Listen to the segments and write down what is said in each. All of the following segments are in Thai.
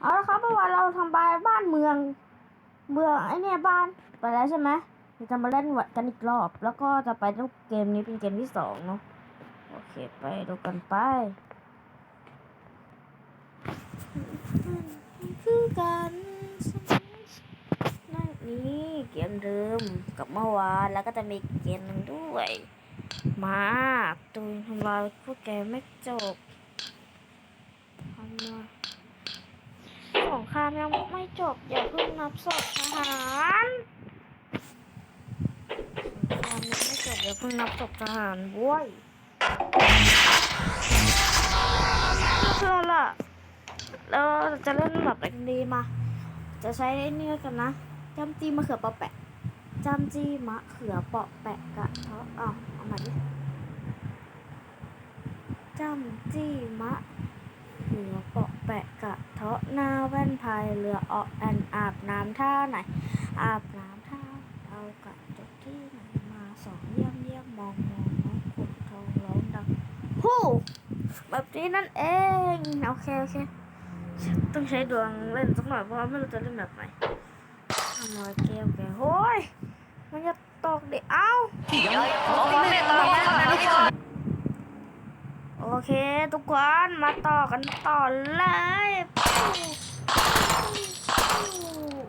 เอาละครับเมื่อวานเราทำบายบ้านเมือง เมืองไอเนี่ยบ้านไปแล้วใช่ไหมเราจะมาเล่นวัดกันอีกรอบ แล้วก็จะไปดูเกมนี้เป็นเกมที่สองเนาะโอเคไปดูกันไปคือกันนั่นนี่เกมเดิมกับเมื่อวานแล้วก็จะมีเกมหนึ่งด้วย มาตูนทำลายพวกแกไม่จบทำมา สงครามยังไม่จบ อย่าเพิ่งนับศพทหารสงครามยังไม่จบอย่าเพิ่งนับศพทหารบ้วยเชื่อละเราจะเล่นแบบไหนกันดีมา จะใช้ไอ้นี่กันนะจำจีมะเขือเปาะแปะจำจีมะเขือเปาะแปะกะเทาะอ้าวเอามาดิจำจี้มะเหือเปาะ แปะกะเทาะหน้าแว่นพายเรือออกแอนอาบน้ำท่าไหน อาบน้ำท่าเอากระจกที่ไหนมาสองเยี่ยมเยี่ยมมองมองน้องขุนทองร้องดังฮู้แบบนี้นั่นเองโอเคโอเคต้องใช้ดวงเล่นสักหน่อยเพราะว่าไม่รู้จะเล่นแบบไหนทำมาเกมแกโอ้ยมันจะตกเดี๋ยวเอ้า โอเค ทุกคนมาต่อกันต่อเลย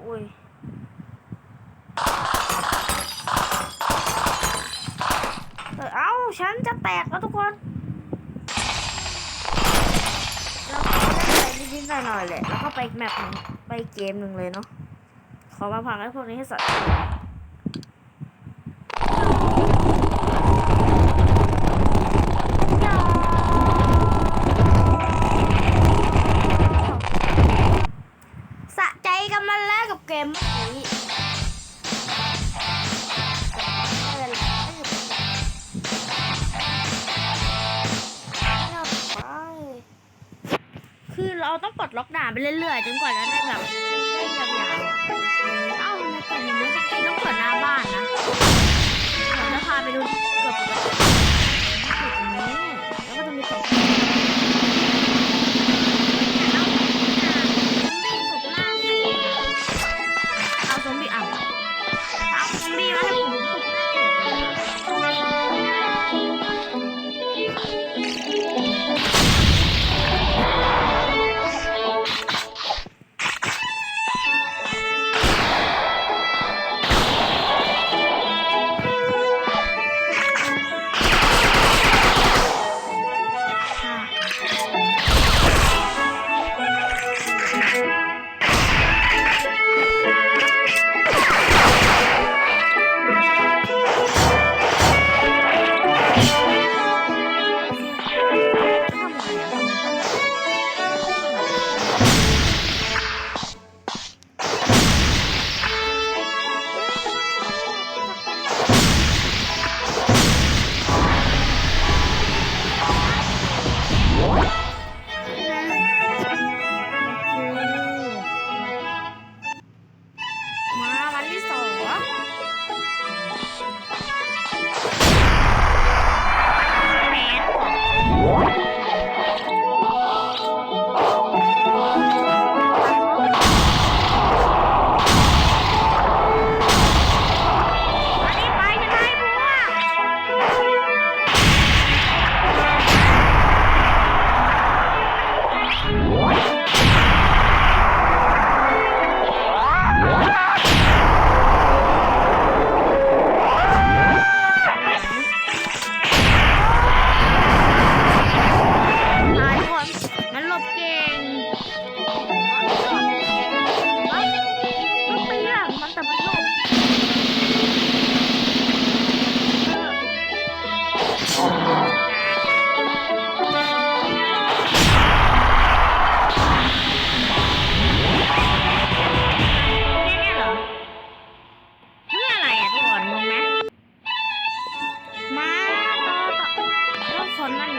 อุ้ยเอ้าฉันจะแตกแล้วทุกคนเราก็ไปนิดๆหน่อยๆแหละแล้วก็ไปแมปหนึ่งไปเกมหนึ่งเลยเนาะขอมาพังให้พวกนี้ให้สัตว์สะใจกันมาแล้วกับเก มเมื่อกี้ไปคือเราต้องปลดล็อกด่านไปเรื่อยๆจนกว่าจะได้แบบได้ยาวๆอะเอ้าในเกมนี้เมื่อกี้ต้องเปิดหน้าบ้านนะเราจะพาไปดู นั่น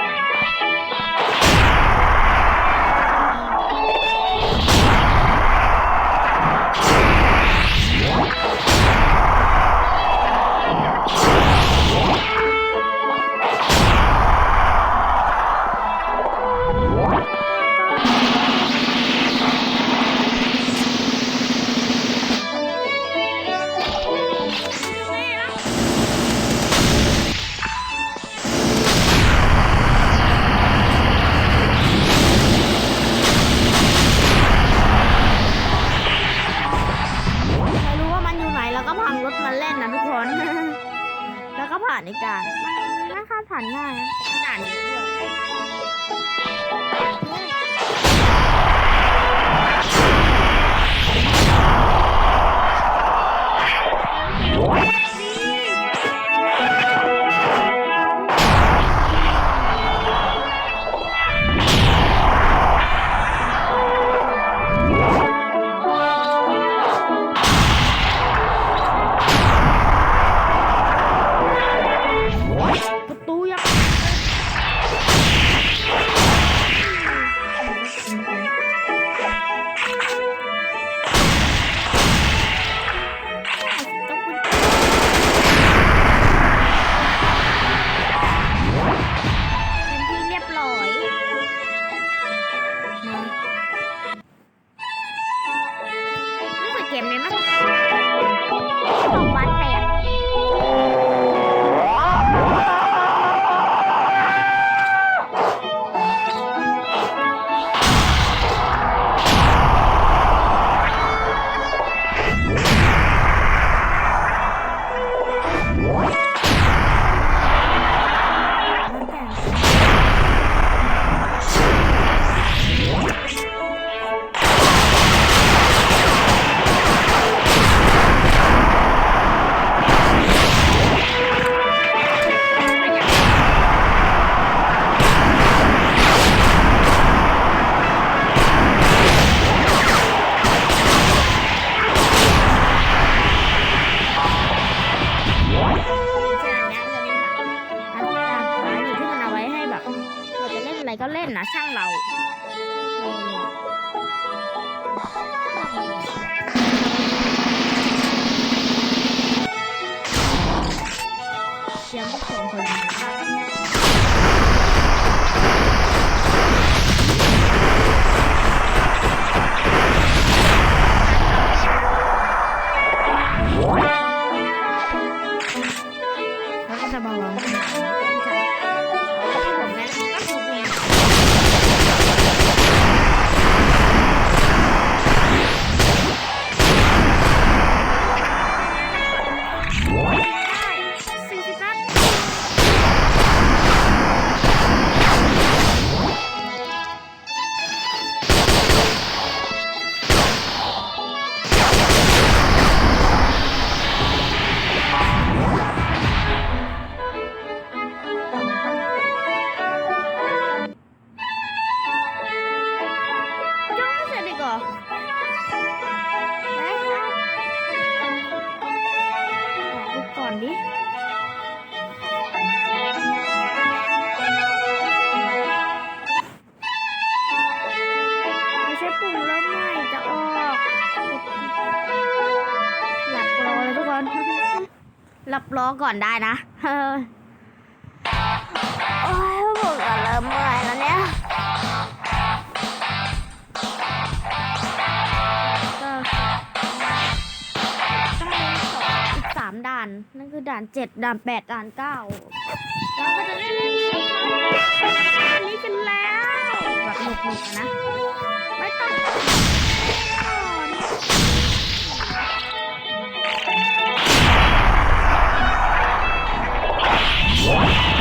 านในการมันไม่ข้าผ่านง่ายขนาดนี้ 拿上楼。想怎么呢？什么王？ ก่อนได้นะโอ้ยผมก็เริ่มเมื่อยแล้วเนี่ยสามด่าน นั่นคือด่านเจ็ดด่านแปดด่านเก้าเราก็จะเล่นนี้กันแล้วแบบหนุกๆนะ ไม่ต้อง What?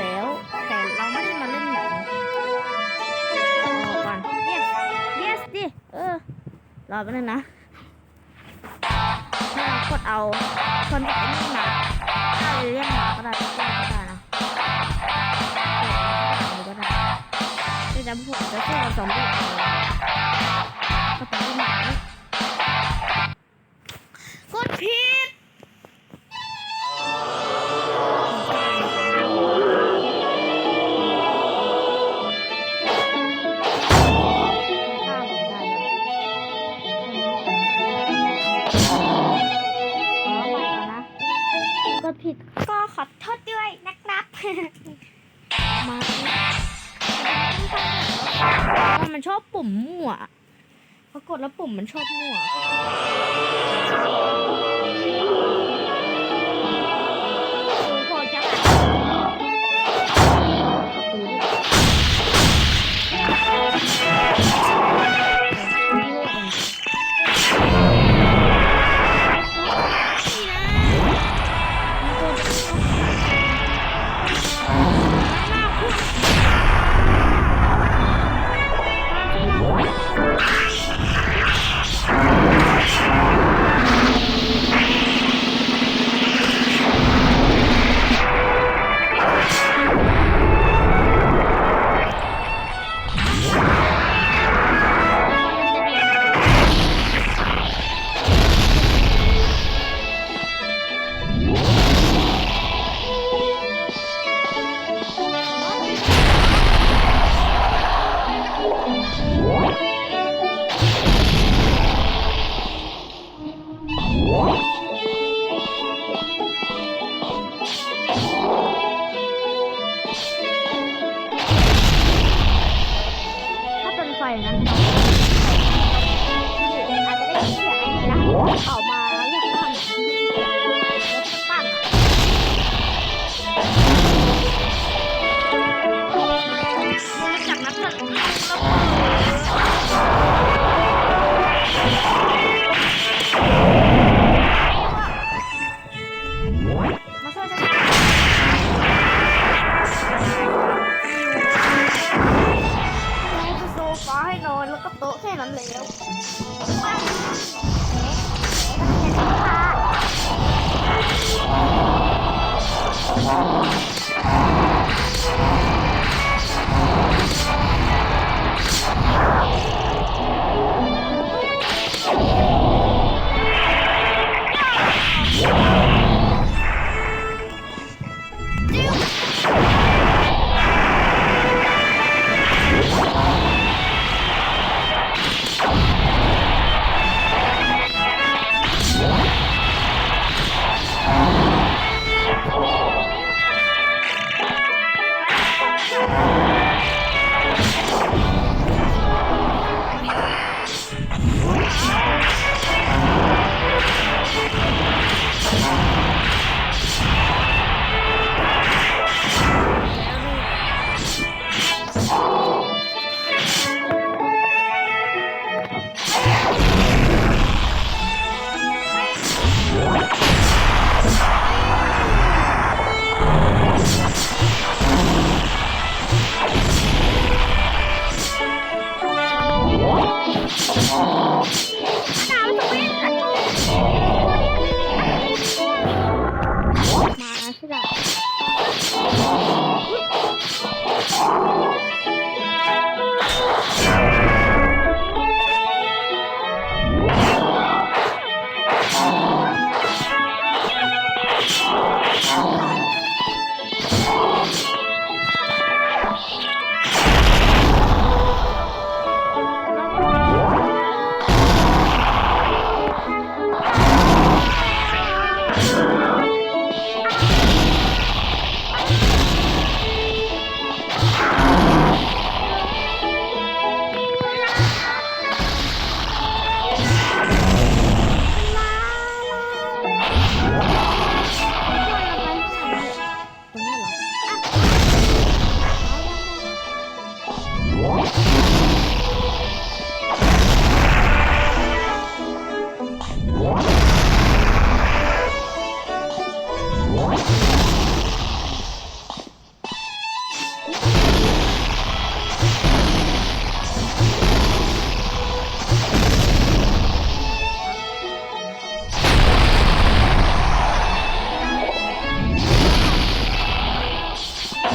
แล้ว แต่เราไม่ได้มาเล่นหนังออกก่อน yes yes ดิเออรอไปบนึงนะถ้าเรากดเอาคนจากไอ้นี่มาถ้าเราเรียกหมาก็ได้ก็ได้นะกดเอาก็ได้เดี๋ยวจะผูกจะสู้กับซอมบี้เอาก็ต้องหมา มันชอบปุ่มมั่วพอกดแล้วปุ่มมันชอบมั่ว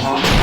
Uh-huh.